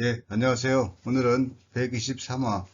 예, 안녕하세요. 오늘은 123화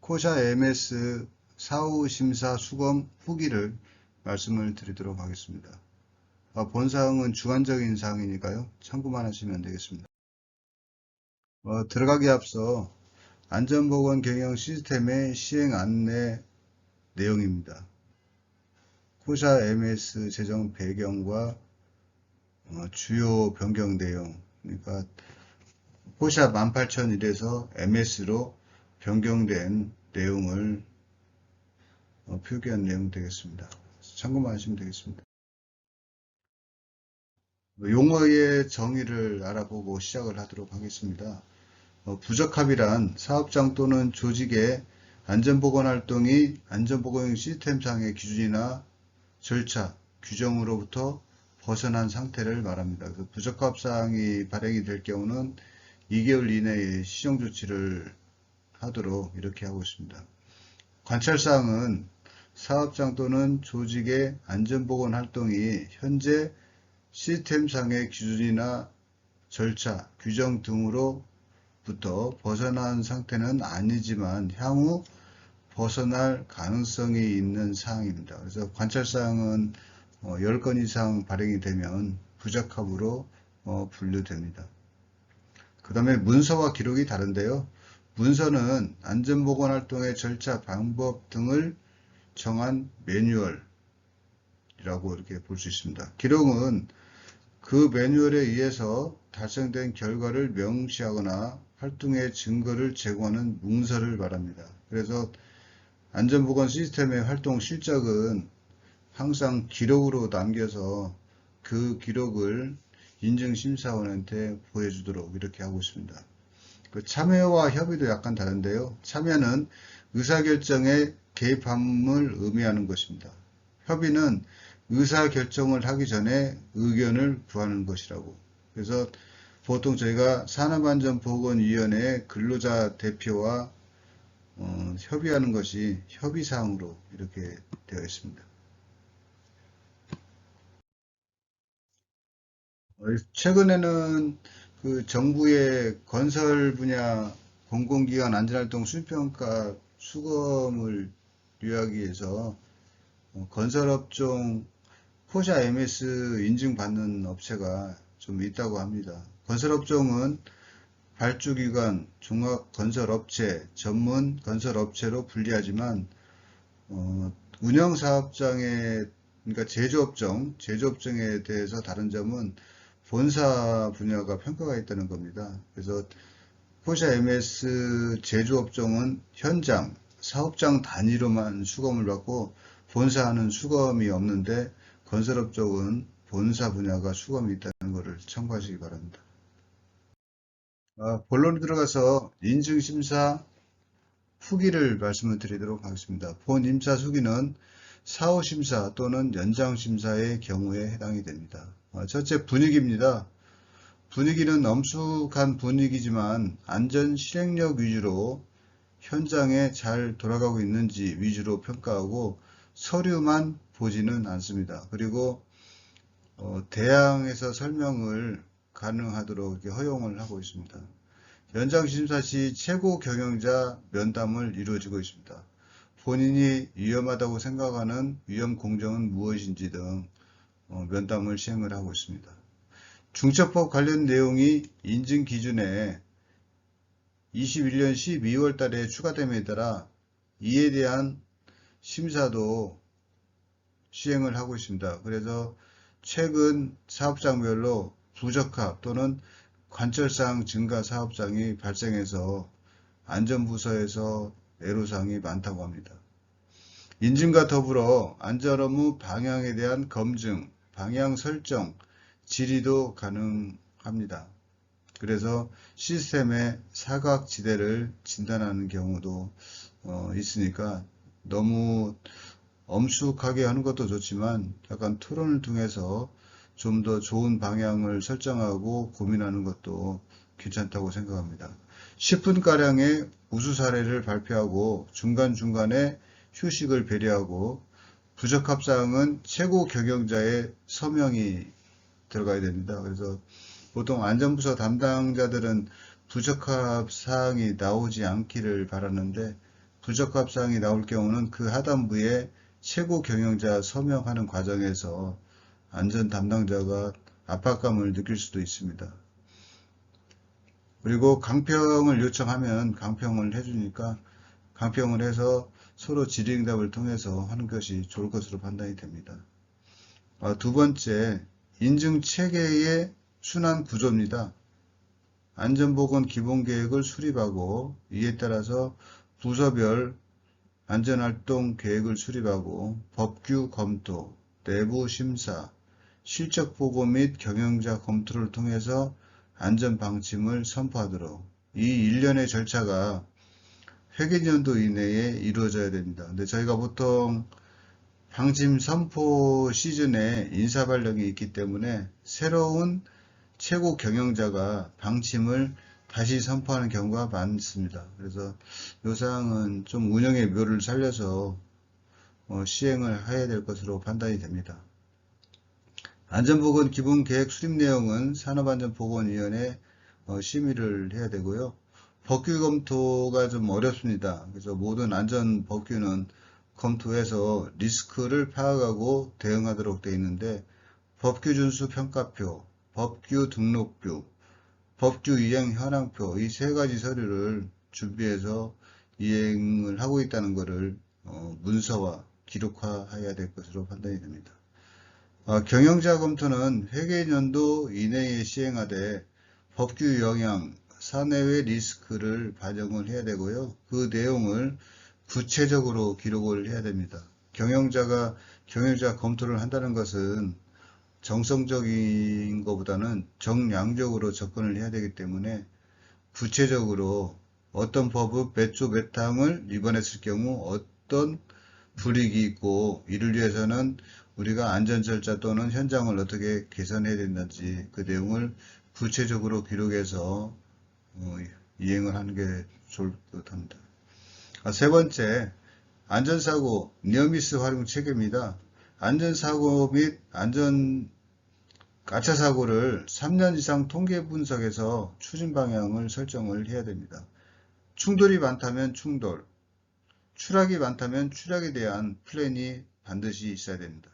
코샤 MS 사후 심사 수검 후기를 말씀을 드리도록 하겠습니다. 아, 본 사항은 주관적인 사항이니까요. 참고만 하시면 되겠습니다. 어, 들어가기 앞서 안전보건 경영 시스템의 시행 안내 내용입니다. 코샤 MS 제정 배경과 어, 주요 변경 내용, 그러니까 호샵 18001에서 MS로 변경된 내용을 어, 표기한 내용 되겠습니다. 참고만 하시면 되겠습니다. 용어의 정의를 알아보고 시작을 하도록 하겠습니다. 어, 부적합이란 사업장 또는 조직의 안전보건 활동이 안전보건 시스템상의 기준이나 절차, 규정으로부터 벗어난 상태를 말합니다. 그래서 부적합 사항이 발행이 될 경우는 2개월 이내에 시정 조치를 하도록 이렇게 하고 있습니다. 관찰사항은 사업장 또는 조직의 안전보건 활동이 현재 시스템상의 기준이나 절차, 규정 등으로부터 벗어난 상태는 아니지만 향후 벗어날 가능성이 있는 사항입니다. 그래서 관찰사항은 10건 이상 발행이 되면 부적합으로 어, 분류됩니다. 그 다음에 문서와 기록이 다른데요. 문서는 안전보건 활동의 절차, 방법 등을 정한 매뉴얼이라고 이렇게 볼 수 있습니다. 기록은 그 매뉴얼에 의해서 달성된 결과를 명시하거나 활동의 증거를 제공하는 문서를 말합니다. 그래서 안전보건 시스템의 활동 실적은 항상 기록으로 남겨서 그 기록을 인증심사원한테 보여주도록 이렇게 하고 있습니다. 그 참여와 협의도 약간 다른데요. 참여는 의사결정에 개입함을 의미하는 것입니다. 협의는 의사결정을 하기 전에 의견을 구하는 것이라고. 그래서 보통 저희가 산업안전보건위원회 근로자 대표와 어, 협의하는 것이 협의사항으로 이렇게 되어 있습니다. 최근에는 그 정부의 건설 분야 공공기관 안전활동 수평가 수검을 유하기 위해서 어, 건설업종 포샤 MS 인증받는 업체가 좀 있다고 합니다. 건설업종은 발주기관, 종합건설업체, 전문 건설업체로 분리하지만 어, 운영사업장의 그러니까 제조업종, 제조업종에 대해서 다른 점은 본사 분야가 평가가 있다는 겁니다. 그래서 포샤 MS 제조업종은 현장, 사업장 단위로만 수검을 받고 본사하는 수검이 없는데 건설업 쪽은 본사 분야가 수검이 있다는 것을 참고하시기 바랍니다. 아, 본론에 들어가서 인증심사 후기를 말씀을 드리도록 하겠습니다. 본 임사 후기는 사후심사 또는 연장심사의 경우에 해당이 됩니다. 아, 첫째 분위기입니다. 분위기는 엄숙한 분위기지만 안전 실행력 위주로 현장에 잘 돌아가고 있는지 위주로 평가하고 서류만 보지는 않습니다. 그리고 어, 대항에서 설명을 가능하도록 허용을 하고 있습니다. 연장심사 시 최고 경영자 면담을 이루어지고 있습니다. 본인이 위험하다고 생각하는 위험 공정은 무엇인지 등 어, 면담을 시행을 하고 있습니다. 중첩법 관련 내용이 인증 기준에 21년 12월 달에 추가됨에 따라 이에 대한 심사도 시행을 하고 있습니다. 그래서 최근 사업장별로 부적합 또는 관철상 증가 사업장이 발생해서 안전부서에서 애로사항이 많다고 합니다. 인증과 더불어 안전업무 방향에 대한 검증, 방향 설정, 질의도 가능합니다. 그래서 시스템의 사각지대를 진단하는 경우도 어, 있으니까 너무 엄숙하게 하는 것도 좋지만 약간 토론을 통해서 좀 더 좋은 방향을 설정하고 고민하는 것도 괜찮다고 생각합니다. 10분가량의 우수 사례를 발표하고 중간중간에 휴식을 배려하고 부적합 사항은 최고 경영자의 서명이 들어가야 됩니다. 그래서 보통 안전부서 담당자들은 부적합 사항이 나오지 않기를 바라는데 부적합 사항이 나올 경우는 그 하단부에 최고 경영자 서명하는 과정에서 안전 담당자가 압박감을 느낄 수도 있습니다. 그리고 강평을 요청하면 강평을 해주니까 강평을 해서 서로 질의응답을 통해서 하는 것이 좋을 것으로 판단이 됩니다. 아, 두 번째, 인증 체계의 순환 구조입니다. 안전보건 기본계획을 수립하고 이에 따라서 부서별 안전활동 계획을 수립하고 법규 검토, 내부 심사, 실적 보고 및 경영자 검토를 통해서 안전 방침을 선포하도록 이 일련의 절차가 회계년도 이내에 이루어져야 됩니다. 근데 저희가 보통 방침 선포 시즌에 인사발령이 있기 때문에 새로운 최고 경영자가 방침을 다시 선포하는 경우가 많습니다. 그래서 이 사항은 좀 운영의 묘를 살려서 어, 시행을 해야 될 것으로 판단이 됩니다. 안전보건 기본계획 수립 내용은 산업안전보건위원회 어, 심의를 해야 되고요. 법규 검토가 좀 어렵습니다. 그래서 모든 안전 법규는 검토해서 리스크를 파악하고 대응하도록 되어 있는데 법규 준수 평가표, 법규 등록표, 법규 이행 현황표 이 세 가지 서류를 준비해서 이행을 하고 있다는 것을 어, 문서화, 기록화해야 될 것으로 판단이 됩니다. 어, 경영자 검토는 회계년도 이내에 시행하되 법규 영향, 사내외 리스크를 반영을 해야 되고요. 그 내용을 구체적으로 기록을 해야 됩니다. 경영자가 경영자 검토를 한다는 것은 정성적인 것보다는 정량적으로 접근을 해야 되기 때문에 구체적으로 어떤 법의 몇조 몇 항을 위반했을 경우 어떤 불이익이 있고 이를 위해서는 우리가 안전 절차 또는 현장을 어떻게 개선해야 된다든지 그 내용을 구체적으로 기록해서 어, 이행을 하는 게 좋을 것 합니다. 아, 세 번째, 안전사고, 니어미스 활용 체계입니다. 안전사고 및 안전 가차 사고를 3년 이상 통계 분석해서 추진 방향을 설정을 해야 됩니다. 충돌이 많다면 충돌, 추락이 많다면 추락에 대한 플랜이 반드시 있어야 됩니다.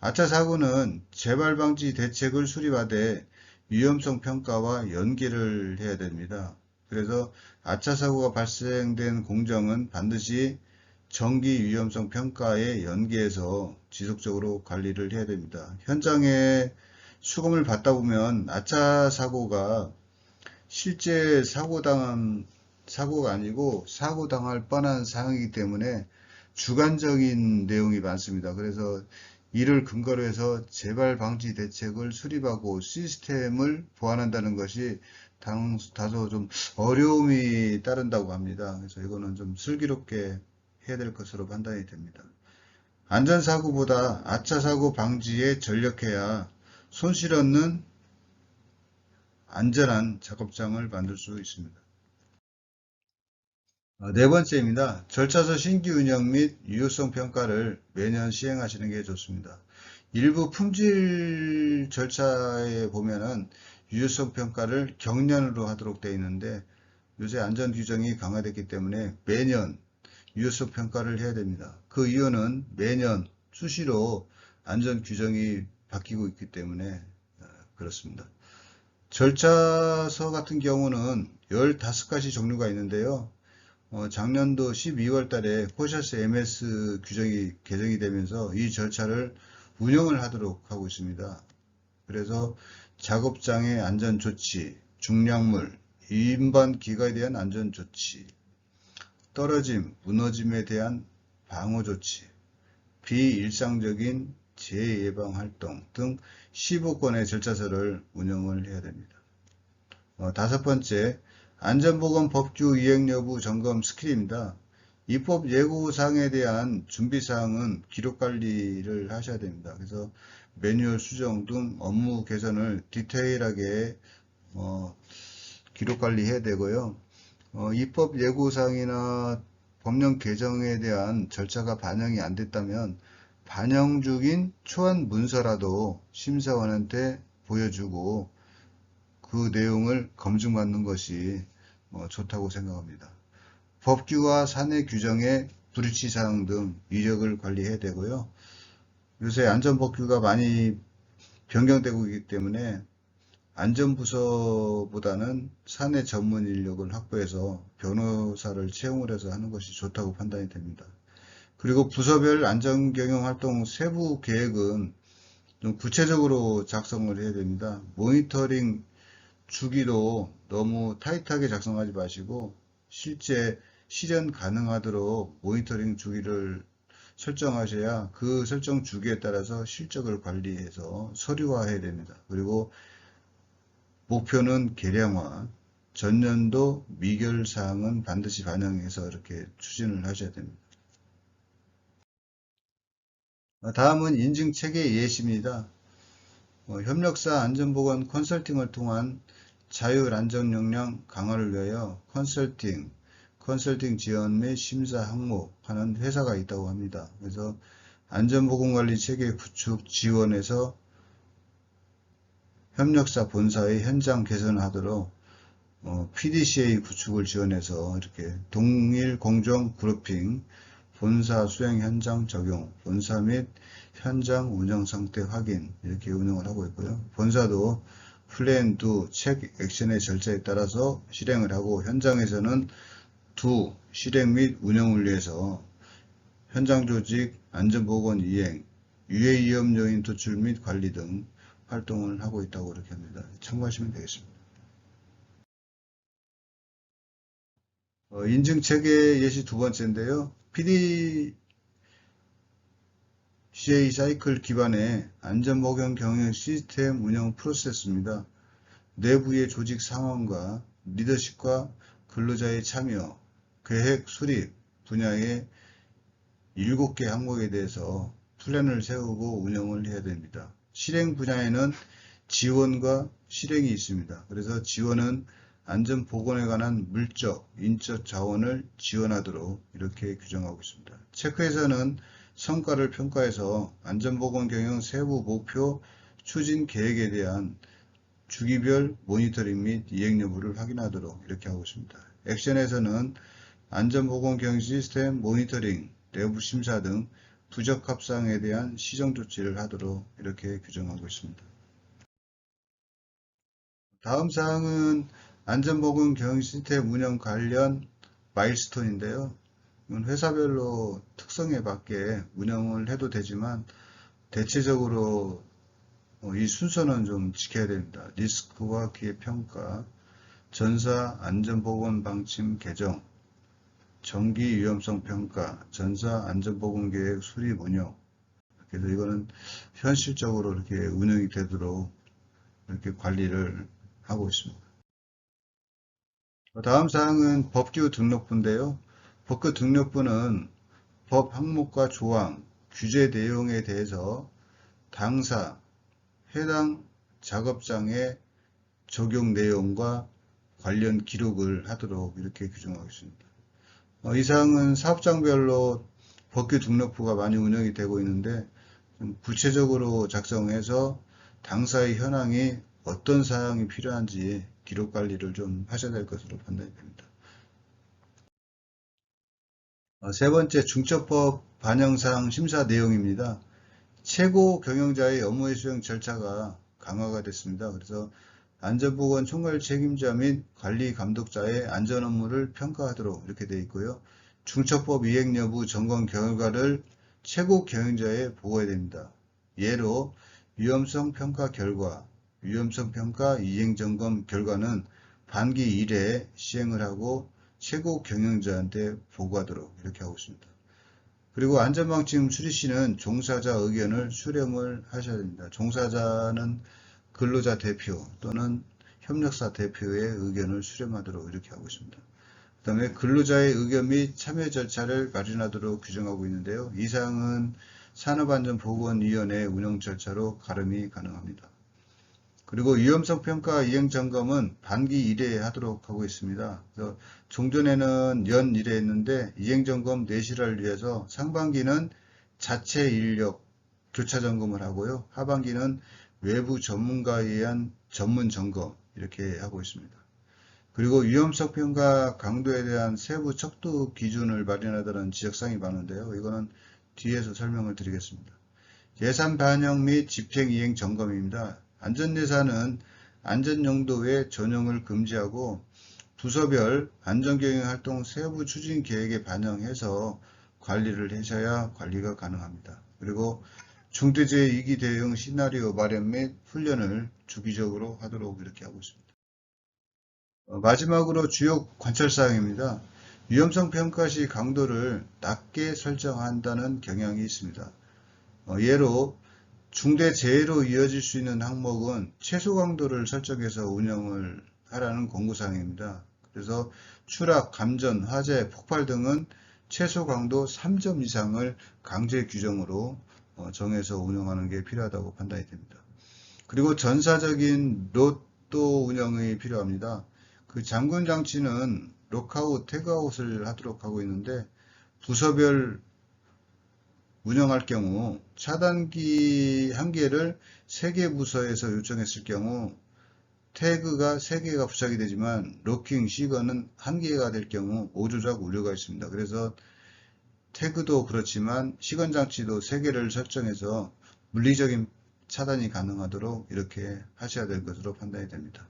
아차 사고는 재발 방지 대책을 수립하되 위험성 평가와 연계를 해야 됩니다. 그래서 아차 사고가 발생된 공정은 반드시 정기 위험성 평가에 연계해서 지속적으로 관리를 해야 됩니다. 현장에 수검을 받다 보면 아차 사고가 실제 사고 당한 사고가 아니고 사고 당할 뻔한 상황이기 때문에 주관적인 내용이 많습니다. 그래서 이를 근거로 해서 재발 방지 대책을 수립하고 시스템을 보완한다는 것이 당, 다소 좀 어려움이 따른다고 합니다. 그래서 이거는 좀 슬기롭게 해야 될 것으로 판단이 됩니다. 안전사고보다 아차사고 방지에 전력해야 손실 없는 안전한 작업장을 만들 수 있습니다. 아, 네 번째입니다. 절차서 신규 운영 및 유효성 평가를 매년 시행하시는 게 좋습니다. 일부 품질 절차에 보면은 유효성 평가를 경년으로 하도록 되어 있는데 요새 안전 규정이 강화됐기 때문에 매년 유효성 평가를 해야 됩니다. 그 이유는 매년 수시로 안전 규정이 바뀌고 있기 때문에 어, 그렇습니다. 절차서 같은 경우는 15가지 종류가 있는데요. 어, 작년도 12월 달에 포샤스 MS 규정이 개정이 되면서 이 절차를 운영을 하도록 하고 있습니다. 그래서 작업장의 안전조치, 중량물, 인반 기가에 대한 안전조치, 떨어짐, 무너짐에 대한 방어조치, 비일상적인 재예방 활동 등 15건의 절차서를 운영을 해야 됩니다. 어, 다섯 번째, 안전보건 법규 이행 여부 점검 스킬입니다. 입법 예고사항에 대한 준비사항은 기록관리를 하셔야 됩니다. 그래서 매뉴얼 수정 등 업무 개선을 디테일하게 어, 기록관리해야 되고요. 어, 입법 예고사항이나 법령 개정에 대한 절차가 반영이 안 됐다면 반영 중인 초안 문서라도 심사원한테 보여주고 그 내용을 검증받는 것이 뭐 좋다고 생각합니다. 법규와 사내 규정의 불일치 사항 등 이력을 관리해야 되고요. 요새 안전법규가 많이 변경되고 있기 때문에 안전부서보다는 사내 전문 인력을 확보해서 변호사를 채용을 해서 하는 것이 좋다고 판단이 됩니다. 그리고 부서별 안전경영 활동 세부 계획은 좀 구체적으로 작성을 해야 됩니다. 모니터링 주기도 너무 타이트하게 작성하지 마시고 실제 실현 가능하도록 모니터링 주기를 설정하셔야 그 설정 주기에 따라서 실적을 관리해서 서류화해야 됩니다. 그리고 목표는 개량화, 전년도 미결 사항은 반드시 반영해서 이렇게 추진을 하셔야 됩니다. 다음은 인증 체계 예시입니다. 어, 협력사 안전보건 컨설팅을 통한 자율 안전 역량 강화를 위하여 컨설팅, 컨설팅 지원 및 심사 항목 하는 회사가 있다고 합니다. 그래서 안전보건관리 체계 구축 지원에서 협력사 본사의 현장 개선하도록 어, PDCA 구축을 지원해서 이렇게 동일 공정 그룹핑, 본사 수행 현장 적용, 본사 및 현장 운영 상태 확인 이렇게 운영을 하고 있고요. 본사도 플랜 두책 액션의 절차에 따라서 실행을 하고 현장에서는 두 실행 및 운영 을 위해서 현장 조직 안전보건 이행, 유해 위험 요인 도출 및 관리 등 활동을 하고 있다고 그렇게 합니다. 참고하시면 되겠습니다. 어, 인증 체계 예시 두 번째인데요. PDCA 사이클 기반의 안전복용 경영 시스템 운영 프로세스입니다. 내부의 조직 상황과 리더십과 근로자의 참여, 계획 수립 분야의 7개 항목에 대해서 플랜을 세우고 운영을 해야 됩니다. 실행 분야에는 지원과 실행이 있습니다. 그래서 지원은 안전보건에 관한 물적, 인적 자원을 지원하도록 이렇게 규정하고 있습니다. 체크에서는 성과를 평가해서 안전보건 경영 세부 목표 추진 계획에 대한 주기별 모니터링 및 이행 여부를 확인하도록 이렇게 하고 있습니다. 액션에서는 안전보건 경영 시스템 모니터링, 내부 심사 등 부적합 사항에 대한 시정 조치를 하도록 이렇게 규정하고 있습니다. 다음 사항은 안전보건 경영 시스템 운영 관련 마일스톤인데요. 이건 회사별로 특성에 맞게 운영을 해도 되지만 대체적으로 어, 이 순서는 좀 지켜야 됩니다. 리스크와 기회 평가, 전사 안전보건 방침 개정, 정기 위험성 평가, 전사 안전보건 계획 수립 운영. 그래서 이거는 현실적으로 이렇게 운영이 되도록 이렇게 관리를 하고 있습니다. 다음 사항은 법규 등록부인데요. 법규 등록부는 법 항목과 조항, 규제 내용에 대해서 당사, 해당 작업장의 적용 내용과 관련 기록을 하도록 이렇게 규정하고 있습니다. 어, 이 사항은 사업장별로 법규 등록부가 많이 운영이 되고 있는데 구체적으로 작성해서 당사의 현황이 어떤 사항이 필요한지 기록 관리를 좀 하셔야 될 것으로 판단이 됩니다. 어, 세 번째 중첩법 반영사항 심사 내용입니다. 최고 경영자의 업무의 수행 절차가 강화가 됐습니다. 그래서 안전보건 총괄 책임자 및 관리 감독자의 안전 업무를 평가하도록 이렇게 되어 있고요. 중첩법 이행 여부 점검 결과를 최고 경영자에 보고해야 됩니다. 예로 위험성 평가 결과, 위험성 평가 이행 점검 결과는 반기 1회 시행을 하고 최고 경영자한테 보고하도록 이렇게 하고 있습니다. 그리고 안전방침 수리 시는 종사자 의견을 수렴을 하셔야 됩니다. 종사자는 근로자 대표 또는 협력사 대표의 의견을 수렴하도록 이렇게 하고 있습니다. 그 다음에 근로자의 의견 및 참여 절차를 마련하도록 규정하고 있는데요. 이 사항은 산업안전보건위원회 운영 절차로 가름이 가능합니다. 그리고 위험성 평가 이행 점검은 반기 1회 하도록 하고 있습니다. 종전에는 연 1회 했는데 이행 점검 내실화를 위해서 상반기는 자체 인력 교차 점검을 하고요. 하반기는 외부 전문가에 의한 전문 점검 이렇게 하고 있습니다. 그리고 위험성 평가 강도에 대한 세부 척도 기준을 마련하다는 지적사항이 많은데요. 이거는 뒤에서 설명을 드리겠습니다. 예산 반영 및 집행 이행 점검입니다. 안전예산은 안전용도 외 전용을 금지하고 부서별 안전경영 활동 세부 추진 계획에 반영해서 관리를 하셔야 관리가 가능합니다. 그리고 중대재해 위기 대응 시나리오 마련 및 훈련을 주기적으로 하도록 이렇게 하고 있습니다. 어, 마지막으로 주요 관찰사항입니다. 위험성 평가 시 강도를 낮게 설정한다는 경향이 있습니다. 어, 예로 중대 재해로 이어질 수 있는 항목은 최소 강도를 설정해서 운영을 하라는 공구사항입니다. 그래서 추락, 감전, 화재, 폭발 등은 최소 강도 3점 이상을 강제 규정으로 어, 정해서 운영하는 게 필요하다고 판단이 됩니다. 그리고 전사적인 로또 운영이 필요합니다. 그 잠금 장치는 록아웃, 태그아웃을 하도록 하고 있는데 부서별 운영할 경우 차단기 한 개를 세 개 부서에서 요청했을 경우 태그가 3개가 부착이 되지만 로킹 시건은 1개가 될 경우 오조작 우려가 있습니다. 그래서 태그도 그렇지만 시건 장치도 3개를 설정해서 물리적인 차단이 가능하도록 이렇게 하셔야 될 것으로 판단이 됩니다.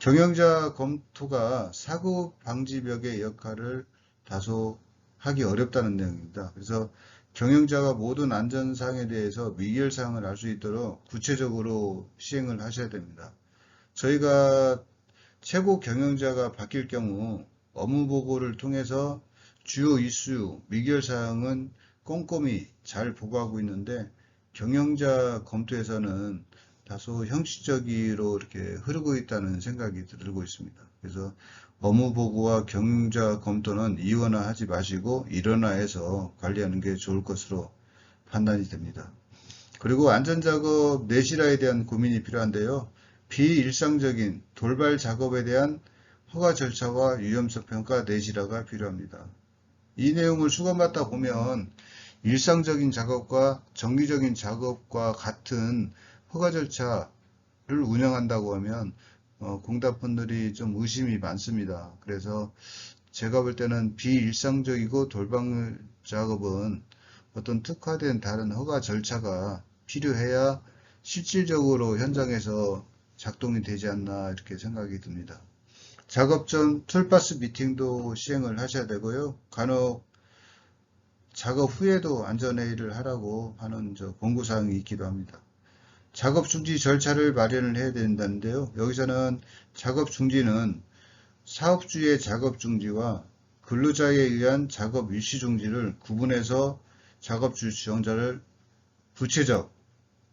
경영자 검토가 사고 방지벽의 역할을 다소 하기 어렵다는 내용입니다. 그래서 경영자가 모든 안전사항에 대해서 미결사항을 알 수 있도록 구체적으로 시행을 하셔야 됩니다. 저희가 최고 경영자가 바뀔 경우 업무 보고를 통해서 주요 이슈, 미결사항은 꼼꼼히 잘 보고하고 있는데 경영자 검토에서는 다소 형식적으로 이렇게 흐르고 있다는 생각이 들고 있습니다. 그래서 업무 보고와 경영자 검토는 이원화 하지 마시고 일원화해서 관리하는 게 좋을 것으로 판단이 됩니다. 그리고 안전작업 내실화에 대한 고민이 필요한데요. 비일상적인 돌발 작업에 대한 허가 절차와 위험성 평가 내실화가 필요합니다. 이 내용을 수감받다 보면 일상적인 작업과 정기적인 작업과 같은 허가 절차를 운영한다고 하면 어, 공답분들이 좀 의심이 많습니다. 그래서 제가 볼 때는 비일상적이고 돌방 작업은 어떤 특화된 다른 허가 절차가 필요해야 실질적으로 현장에서 작동이 되지 않나 이렇게 생각이 듭니다. 작업 전 툴파스 미팅도 시행을 하셔야 되고요. 간혹 작업 후에도 안전회의를 하라고 하는 저 공고사항이 있기도 합니다. 작업 중지 절차를 마련을 해야 된다는데요. 여기서는 작업 중지는 사업주의 작업 중지와 근로자에 의한 작업 일시 중지를 구분해서 작업주 지정자를 구체적으로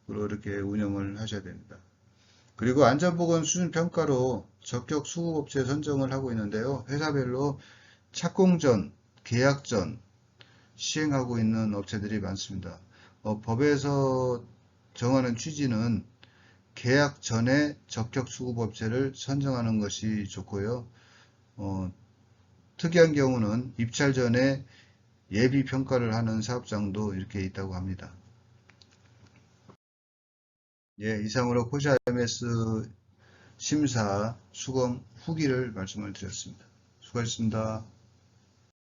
이렇게 운영을 하셔야 됩니다. 그리고 안전보건 수준 평가로 적격 수급업체 선정을 하고 있는데요. 회사별로 착공 전, 계약 전 시행하고 있는 업체들이 많습니다. 어, 법에서 정하는 취지는 계약 전에 적격 수급업체를 선정하는 것이 좋고요. 어, 특이한 경우는 입찰 전에 예비 평가를 하는 사업장도 이렇게 있다고 합니다. 예, 이상으로 코시 IMS 심사 수검 후기를 말씀을 드렸습니다. 수고하셨습니다.